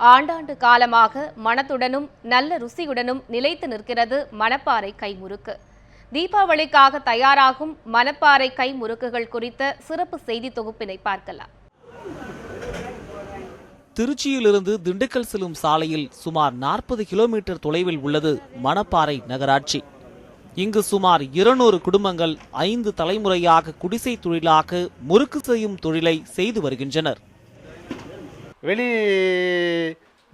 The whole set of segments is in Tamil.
ஆண்டாண்டு காலமாக மனத்துடனும் நல்ல ருசியுடனும் நிலைத்து நிற்கிறது மணப்பாறை கைமுறுக்கு. தீபாவளிக்காக தயாராகும் மணப்பாறை கைமுறுக்குகள் குறித்த சிறப்பு செய்தி தொகுப்பினை பார்க்கலாம். திருச்சியிலிருந்து திண்டுக்கல் செல்லும் சாலையில் சுமார் நாற்பது கிலோமீட்டர் தொலைவில் உள்ளது மணப்பாறை நகராட்சி. இங்கு சுமார் இருநூறு குடும்பங்கள் ஐந்து தலைமுறையாக குடிசை தொழிலாக முறுக்கு செய்யும் தொழிலை செய்து வருகின்றனர். வெளி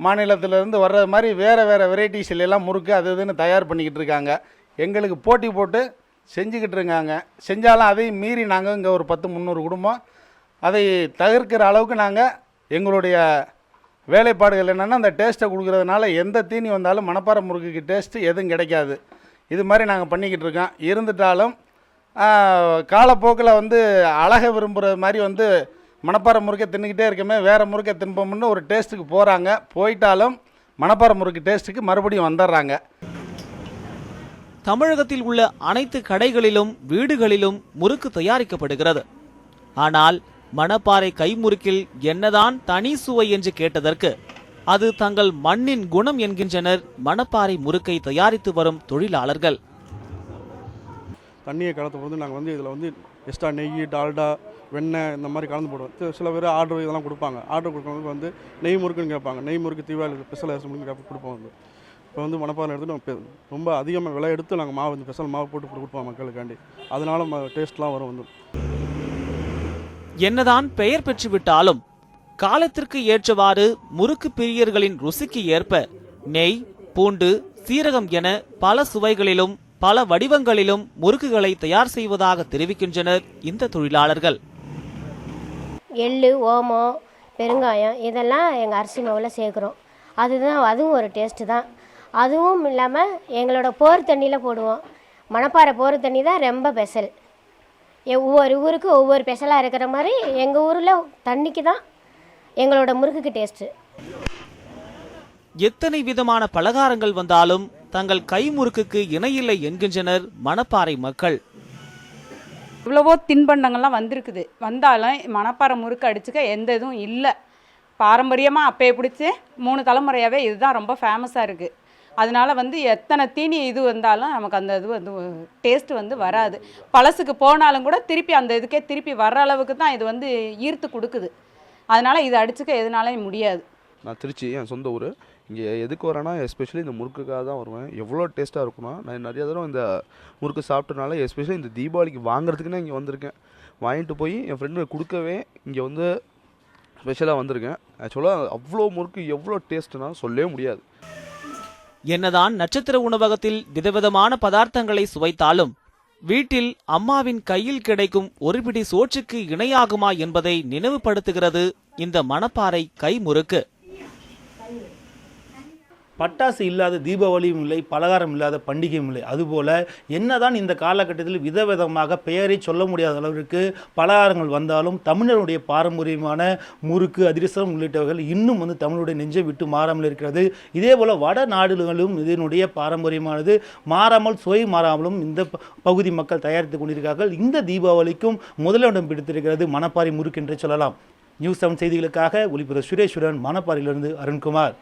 மாநிலத்திலேருந்து வர்ற மாதிரி வேறு வேறு வெரைட்டிஸ்ல எல்லாம் முறுக்கு அது இதுன்னு தயார் பண்ணிக்கிட்டு இருக்காங்க. எங்களுக்கு போட்டி போட்டு செஞ்சுக்கிட்டு இருக்காங்க. செஞ்சாலும் அதையும் மீறி நாங்கள் இங்கே ஒரு பத்து முந்நூறு குடும்பம். அதை தவிர்க்கிற அளவுக்கு நாங்கள் எங்களுடைய வேலைப்பாடுகள் என்னென்னா அந்த டேஸ்ட்டை கொடுக்குறதுனால எந்த தீனி வந்தாலும் மணப்பாறை முறுக்குக்கு டேஸ்ட்டு எதுவும் கிடைக்காது. இது மாதிரி நாங்கள் பண்ணிக்கிட்டு இருக்கோம். இருந்துட்டாலும் காலப்போக்கில் வந்து அழகை விரும்புகிற மாதிரி வந்து மணப்பாறை முறுக்கை தின்னுக்கிட்டே இருக்கமே வேறு முறுக்கை தின்போம்னு ஒரு டேஸ்ட்டுக்கு போகிறாங்க போயிட்டாலும் மணப்பாறை முறுக்கு டேஸ்ட்டுக்கு மறுபடியும் வந்துடுறாங்க. தமிழகத்தில் உள்ள அனைத்து கடைகளிலும் வீடுகளிலும் முறுக்கு தயாரிக்கப்படுகிறது. ஆனால் மணப்பாறை கைமுறுக்கில் என்னதான் தனி சுவை என்று கேட்டதற்கு அது தங்கள் மண்ணின் குணம் என்கின்றனர் மணப்பாறை முறுக்கை தயாரித்து வரும் தொழிலாளர்கள். தண்ணியை கலத்த பொழுது நாங்கள் வந்து இதில் வந்து எக்ஸ்ட்ரா நெய் டால்டா வெண்ணெய் இந்த மாதிரி கலந்து போடுவோம் சில பேர் ஆர்டர் இதெல்லாம் கொடுப்பாங்க. ஆர்டர் கொடுக்கறவங்களுக்கு வந்து நெய் முறுக்குன்னு கேட்பாங்க. நெய் முறுக்கு தீபாவளி ஸ்பெஷல் அரிசி கேட்ப- கொடுப்போம் வந்து. இப்போ வந்து மணப்பாறை எடுத்துகிட்டு நம்ம ரொம்ப அதிகமாக விலை எடுத்து நாங்கள் மாவு வந்து ஸ்பெஷல் மாவு போட்டு கொடு- கொடுப்போம் மக்களுக்காண்டி. அதனால டேஸ்ட்லாம் வரும் வந்து. என்னதான் பெயர் பெற்றுவிட்டாலும் காலத்திற்கு ஏற்றவாறு முறுக்கு பிரியர்களின் ருசிக்கு ஏற்ப நெய் பூண்டு சீரகம் என பல சுவைகளிலும் பல வடிவங்களிலும் முறுக்குகளை தயார் செய்வதாக தெரிவிக்கின்றனர் இந்த தொழிலாளர்கள். எள்ளு ஓமம் பெருங்காயம் இதெல்லாம் எங்கள் அரிசி மாவில் சேர்க்குறோம். அதுதான் அதுவும் ஒரு டேஸ்ட்டு தான். அதுவும் இல்லாமல் எங்களோட போர் தண்ணியில் போடுவோம். மணப்பாறை போர் தண்ணி தான் ரொம்ப ஸ்பெஷல் ஒவ்வொரு ஊருக்கு ஒவ்வொரு ஸ்பெஷலாக இருக்கிற மாதிரி எங்கள் ஊரில் தண்ணிக்கு தான் எங்களோட முறுக்குக்கு டேஸ்ட்டு எத்தனை விதமான பலகாரங்கள் வந்தாலும் தங்கள் கை முறுக்குக்கு இணையில்லை என்கின்றனர் மணப்பாறை மக்கள். இவ்வளவோ தின்பண்டங்கள்லாம் வந்திருக்குது. வந்தாலும் மணப்பாறை முறுக்கு அடிச்சுக்க எந்த இதுவும் இல்லை. பாரம்பரியமாக அப்பயே பிடிச்சி மூணு தலைமுறையாகவே இதுதான் ரொம்ப ஃபேமஸாக இருக்குது அதனால் வந்து எத்தனை தீனி இது வந்தாலும் நமக்கு அந்த இது வந்து டேஸ்ட் வந்து வராது. பழசுக்கு போனாலும் கூட திருப்பி அந்த இதுக்கே திருப்பி வர்ற அளவுக்கு தான் இது வந்து ஈர்த்து கொடுக்குது. அதனால் இது அடிச்சுக்க எதுனாலையும் முடியாது. நான் திருச்சி என் சொந்த ஊர். இங்கே எதுக்கு வரேன்னா எஸ்பெஷலி இந்த முறுக்குக்காக தான் வருவேன். எவ்வளோ டேஸ்ட்டாக இருக்கும்னா நான் நிறைய தடவை இந்த முறுக்கு சாப்பிட்டனால எஸ்பெஷலி இந்த தீபாவளிக்கு வாங்குறதுக்குன்னே இங்கே வந்திருக்கேன். வாங்கிட்டு போய் என் ஃப்ரெண்டு கொடுக்கவே இங்கே வந்து ஸ்பெஷலாக வந்திருக்கேன். ஆக்சுவலாக அவ்வளோ முறுக்கு எவ்வளோ டேஸ்ட்னா சொல்லவே முடியாது. என்னதான் நட்சத்திர உணவகத்தில் விதவிதமான பதார்த்தங்களை சுவைத்தாலும் வீட்டில் அம்மாவின் கையில் கிடைக்கும் ஒரு பிடி சோற்றுக்கு இணையாகுமா என்பதை நினைவுபடுத்துகிறது இந்த மணப்பாறை கைமுறுக்கு. பட்டாசு இல்லாத தீபாவளியும் இல்லை பலகாரம் இல்லாத பண்டிகையும் இல்லை. அதுபோல் என்னதான் இந்த காலகட்டத்தில் விதவிதமாக பெயரை சொல்ல முடியாத அளவிற்கு பலகாரங்கள் வந்தாலும் தமிழருடைய பாரம்பரியமான முறுக்கு அதிரசம் உள்ளிட்டவர்கள் இன்னும் வந்து தமிழுடைய நெஞ்சை விட்டு மாறாமல் இருக்கிறது. இதே போல் வட நாடுகளும் இதனுடைய பாரம்பரியமானது மாறாமல் சுவை மாறாமலும் இந்த ப- பகுதி மக்கள் தயாரித்து கொண்டிருக்கிறார்கள். இந்த தீபாவளிக்கும் முதலிடம் பிடித்திருக்கிறது மணப்பாறை முறுக்கு என்று சொல்லலாம். நியூஸ் செவன் செய்திகளுக்காக ஒளிபுர சுரேஸ்வரன் மணப்பாறையிலிருந்து அருண்குமார்.